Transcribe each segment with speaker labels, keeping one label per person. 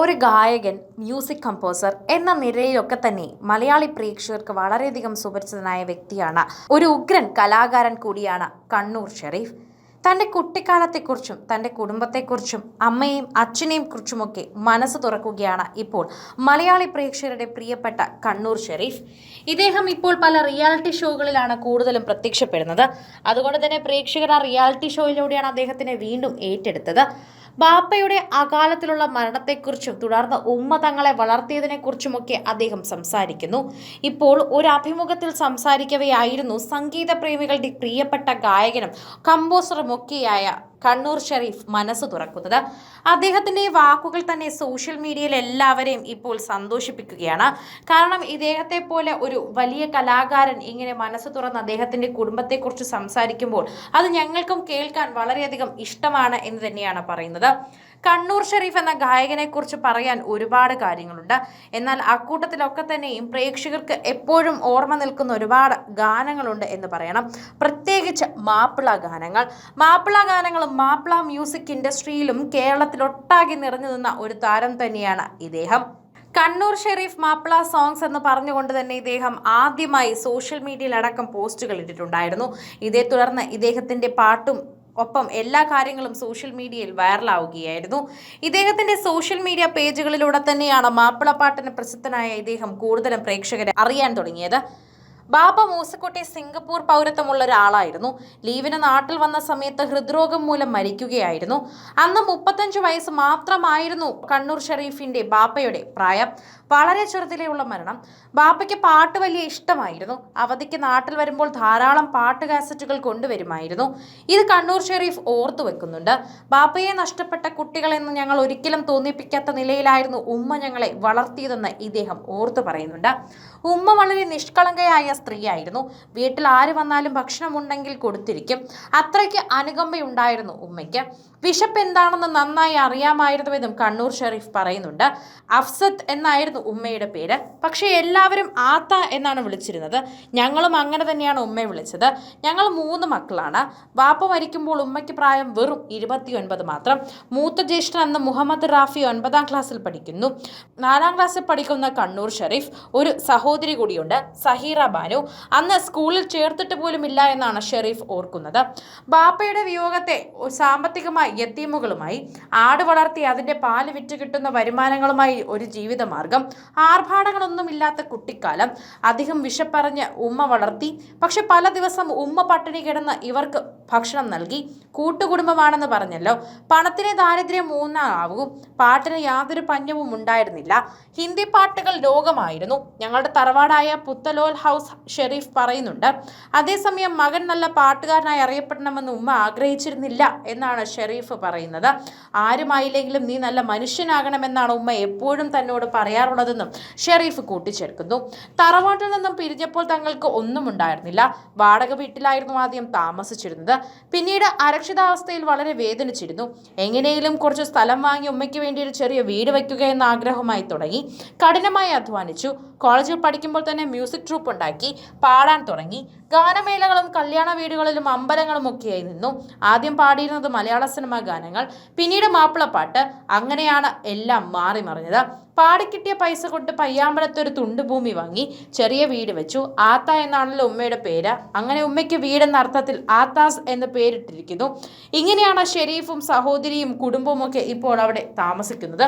Speaker 1: ഒരു ഗായകൻ music composer എന്ന നിലയിലൊക്കെ തന്നെ മലയാളി പ്രേക്ഷകർക്ക് വളരെയധികം സുപരിചിതനായ വ്യക്തിയാണ്. ഒരു ഉഗ്രൻ കലാകാരൻ കൂടിയാണ് കണ്ണൂർ ഷെരീഫ്. തന്റെ കുട്ടിക്കാലത്തെക്കുറിച്ചും തന്റെ കുടുംബത്തെക്കുറിച്ചും അമ്മയെയും അച്ഛനെയും കുറിച്ചുമൊക്കെ മനസ്സ് തുറക്കുകയാണ് ഇപ്പോൾ മലയാളി പ്രേക്ഷകരുടെ പ്രിയപ്പെട്ട കണ്ണൂർ ഷെരീഫ്. ഇദ്ദേഹം ഇപ്പോൾ പല റിയാലിറ്റി ഷോകളിലാണ് കൂടുതലും പ്രത്യക്ഷപ്പെടുന്നത്. അതുകൊണ്ട് തന്നെ പ്രേക്ഷകർ ആ റിയാലിറ്റി ഷോയിലൂടെയാണ് അദ്ദേഹത്തിനെ വീണ്ടും ഏറ്റെടുത്തത്. ബാപ്പയുടെ അകാലത്തിലുള്ള മരണത്തെക്കുറിച്ചും തുടർന്ന് ഉമ്മ തങ്ങളെ വളർത്തിയതിനെക്കുറിച്ചുമൊക്കെ അദ്ദേഹം സംസാരിക്കുന്നു. ഇപ്പോൾ ഒരു അഭിമുഖത്തിൽ സംസാരിക്കവെയായിരുന്നു സംഗീത പ്രേമികളുടെ പ്രിയപ്പെട്ട ഗായകനും കമ്പോസറും ഒക്കെയായ കണ്ണൂർ ഷെരീഫ് മനസ്സ് തുറക്കുന്നത്. അദ്ദേഹത്തിന്റെ വാക്കുകൾ തന്നെ സോഷ്യൽ മീഡിയയിൽ എല്ലാവരെയും ഇപ്പോൾ സന്തോഷിപ്പിക്കുകയാണ്. കാരണം ഇദ്ദേഹത്തെ പോലെ ഒരു വലിയ കലാകാരൻ ഇങ്ങനെ മനസ്സ് തുറന്ന് അദ്ദേഹത്തിന്റെ കുടുംബത്തെക്കുറിച്ച് സംസാരിക്കുമ്പോൾ അത് ഞങ്ങൾക്കും കേൾക്കാൻ വളരെയധികം ഇഷ്ടമാണ് എന്ന് തന്നെയാണ് പറയുന്നത്. കണ്ണൂർ ഷെരീഫ് എന്ന ഗായകനെ കുറിച്ച് പറയാൻ ഒരുപാട് കാര്യങ്ങളുണ്ട്. എന്നാൽ അക്കൂട്ടത്തിലൊക്കെ തന്നെയും പ്രേക്ഷകർക്ക് എപ്പോഴും ഓർമ്മ നിൽക്കുന്ന ഒരുപാട് ഗാനങ്ങളുണ്ട് എന്ന് പറയണം. പ്രത്യേകിച്ച് മാപ്പിള ഗാനങ്ങൾ. മാപ്പിള ഗാനങ്ങളും മാപ്പിള മ്യൂസിക് ഇൻഡസ്ട്രിയിലും കേരളത്തിലൊട്ടാകെ നിറഞ്ഞു നിന്ന ഒരു താരം തന്നെയാണ് ഇദ്ദേഹം. കണ്ണൂർ ഷെരീഫ് മാപ്പിള സോങ്സ് എന്ന് പറഞ്ഞുകൊണ്ട് തന്നെ ഇദ്ദേഹം ആദ്യമായി സോഷ്യൽ മീഡിയയിലടക്കം പോസ്റ്റുകൾ ഇട്ടിട്ടുണ്ടായിരുന്നു. ഇതേ തുടർന്ന് ഇദ്ദേഹത്തിന്റെ പാട്ടും ഒപ്പം എല്ലാ കാര്യങ്ങളും സോഷ്യൽ മീഡിയയിൽ വൈറലാവുകയായിരുന്നു. ഇദ്ദേഹത്തിന്റെ സോഷ്യൽ മീഡിയ പേജുകളിലൂടെ തന്നെയാണ് മാപ്പിളപ്പാട്ടിന് പ്രസിദ്ധനായ ഇദ്ദേഹം കൂടുതലും പ്രേക്ഷകരെ അറിയാൻ തുടങ്ങിയത്. ബാബ മൂസക്കുട്ടി സിംഗപ്പൂർ പൗരത്വമുള്ള ഒരാളായിരുന്നു. ലീവിന് നാട്ടിൽ വന്ന സമയത്ത് ഹൃദ്രോഗം മൂലം മരിക്കുകയായിരുന്നു. അന്ന് മുപ്പത്തഞ്ച് വയസ്സ് മാത്രമായിരുന്നു കണ്ണൂർ ഷെറീഫിന്റെ ബാപ്പയുടെ പ്രായം. വളരെ ചെറുതിലെയുള്ള മരണം. ബാപ്പയ്ക്ക് പാട്ട് വലിയ ഇഷ്ടമായിരുന്നു. അവധിക്ക് നാട്ടിൽ വരുമ്പോൾ ധാരാളം പാട്ട് കാസറ്റുകൾ കൊണ്ടുവരുമായിരുന്നു. ഇത് കണ്ണൂർ ഷെറീഫ് ഓർത്തു വെക്കുന്നുണ്ട്. ബാപ്പയെ നഷ്ടപ്പെട്ട കുട്ടികളെന്ന് ഞങ്ങൾ ഒരിക്കലും തോന്നിപ്പിക്കാത്ത നിലയിലായിരുന്നു ഉമ്മ ഞങ്ങളെ വളർത്തിയതെന്ന് ഇദ്ദേഹം ഓർത്തു പറയുന്നുണ്ട്. ഉമ്മ വളരെ നിഷ്കളങ്കയായ സ്ത്രീയായിരുന്നു. വീട്ടിൽ ആര് വന്നാലും ഭക്ഷണം ഉണ്ടെങ്കിൽ കൊടുത്തിരിക്കും. അത്രയ്ക്ക് അനുകമ്പയുണ്ടായിരുന്നു ഉമ്മയ്ക്ക്. വിശപ്പ് എന്താണെന്ന് നന്നായി അറിയാമായിരുന്നുവെന്നും കണ്ണൂർ ഷെറീഫ് പറയുന്നുണ്ട്. അഫ്സത്ത് എന്നായിരുന്നു ഉമ്മയുടെ പേര്. പക്ഷേ എല്ലാവരും ആത്ത എന്നാണ് വിളിച്ചിരുന്നത്. ഞങ്ങളും അങ്ങനെ തന്നെയാണ് ഉമ്മയെ വിളിച്ചത്. ഞങ്ങൾ മൂന്ന് മക്കളാണ്. വാപ്പ മരിക്കുമ്പോൾ ഉമ്മയ്ക്ക് പ്രായം വെറും ഇരുപത്തിയൊൻപത് മാത്രം. മൂത്ത ജ്യേഷ്ഠൻ അന്ന് മുഹമ്മദ് റാഫി ഒൻപതാം ക്ലാസ്സിൽ പഠിക്കുന്നു. നാലാം ക്ലാസ്സിൽ പഠിക്കുന്ന കണ്ണൂർ ഷെറീഫ് ഒരു സഹോദരി കൂടിയുണ്ട്. സഹീറ ബാനു അന്ന് സ്കൂളിൽ ചേർത്തിട്ട് പോലും ഇല്ല എന്നാണ് ഷെരീഫ് ഓർക്കുന്നത്. ബാപ്പയുടെ വിയോഗത്തെ സാമ്പത്തികമായി യത്തീമുകളുമായി ആട് വളർത്തി അതിന്റെ പാൽ വിറ്റ് കിട്ടുന്ന വരുമാനങ്ങളുമായി ഒരു ജീവിതമാർഗം ആർഭാടങ്ങളൊന്നുമില്ലാത്ത കുട്ടിക്കാലം അധികം വിഷപ്പറഞ്ഞ് ഉമ്മ വളർത്തി പക്ഷെ പല ദിവസം ഉമ്മ പട്ടിണി കിടന്ന് ഇവർക്ക് ഭക്ഷണം നൽകി കൂട്ടുകുടുംബമാണെന്ന് പറഞ്ഞല്ലോ. പണത്തിന് ദാരിദ്ര്യം മൂന്നാവും പാട്ടിന് യാതൊരു പഞ്ഞവും ഉണ്ടായിരുന്നില്ല. ഹിന്ദി പാട്ടുകൾ ലോകമായിരുന്നു. ഞങ്ങളുടെ തറവാടായ പുത്തലോൽ ഹൗസ് ഷെരീഫ് പറയുന്നുണ്ട് അതേസമയം മകൻ നല്ല പാട്ടുകാരനായി അറിയപ്പെടണമെന്ന് ഉമ്മ ആഗ്രഹിച്ചിരുന്നില്ല എന്നാണ് ഷെരീഫ് പറയുന്നത്. ആരുമായില്ലെങ്കിലും നീ നല്ല മനുഷ്യനാകണമെന്നാണ് ഉമ്മ എപ്പോഴും തന്നോട് പറയാറുള്ളതെന്നും ഷെരീഫ് കൂട്ടിച്ചേർക്കുന്നു. തറവാട്ടിൽ നിന്നും പിരിഞ്ഞപ്പോൾ തങ്ങൾക്ക് ഒന്നും ഉണ്ടായിരുന്നില്ല. വാടക വീട്ടിലായിരുന്നു ആദ്യം താമസിച്ചിരുന്നത്. പിന്നീട് അരക്ഷിതാവസ്ഥയിൽ വളരെ വേദനിച്ചിരുന്നു. എങ്ങനെയും കുറച്ച് സ്ഥലം വാങ്ങി ഉമ്മയ്ക്ക് വേണ്ടി ഒരു ചെറിയ വീട് വയ്ക്കുക എന്ന ആഗ്രഹമായി തുടങ്ങി. കഠിനമായി അധ്വാനിച്ചു. കോളേജിൽ പഠിക്കുമ്പോൾ തന്നെ മ്യൂസിക് ട്രൂപ്പ് ഉണ്ടാക്കി പാടാൻ തുടങ്ങി. ഗാനമേളകളും കല്യാണ വീടുകളിലും അമ്പലങ്ങളും ഒക്കെയായി നിന്നു. ആദ്യം പാടിയിരുന്നത് മലയാള സിനിമാ ഗാനങ്ങൾ പിന്നീട് മാപ്പിളപ്പാട്ട്. അങ്ങനെയാണ് എല്ലാം മാറി മറിഞ്ഞത് പാടിക്കിട്ടിയ പൈസ കൊണ്ട് പയ്യാമ്പലത്തൊരു തുണ്ട് ഭൂമി വാങ്ങി ചെറിയ വീട് വെച്ചു. ആത്ത എന്നാണല്ലോ ഉമ്മയുടെ പേര്. അങ്ങനെ ഉമ്മയ്ക്ക് വീടെന്ന അർത്ഥത്തിൽ ആത്താസ് എന്ന് പേരിട്ടിരിക്കുന്നു. ഇങ്ങനെയാണ് ഷെരീഫും സഹോദരിയും കുടുംബവും ഒക്കെ ഇപ്പോൾ അവിടെ താമസിക്കുന്നത്.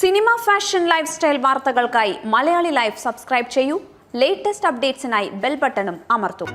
Speaker 2: സിനിമ ഫാഷൻ ലൈഫ് സ്റ്റൈൽ വാർത്തകൾക്കായി മലയാളി ലൈഫ് സബ്സ്ക്രൈബ് ചെയ്യൂ. ലേറ്റസ്റ്റ് അപ്ഡേറ്റ്സിനായി ബെൽ ബട്ടണും അമർത്തും.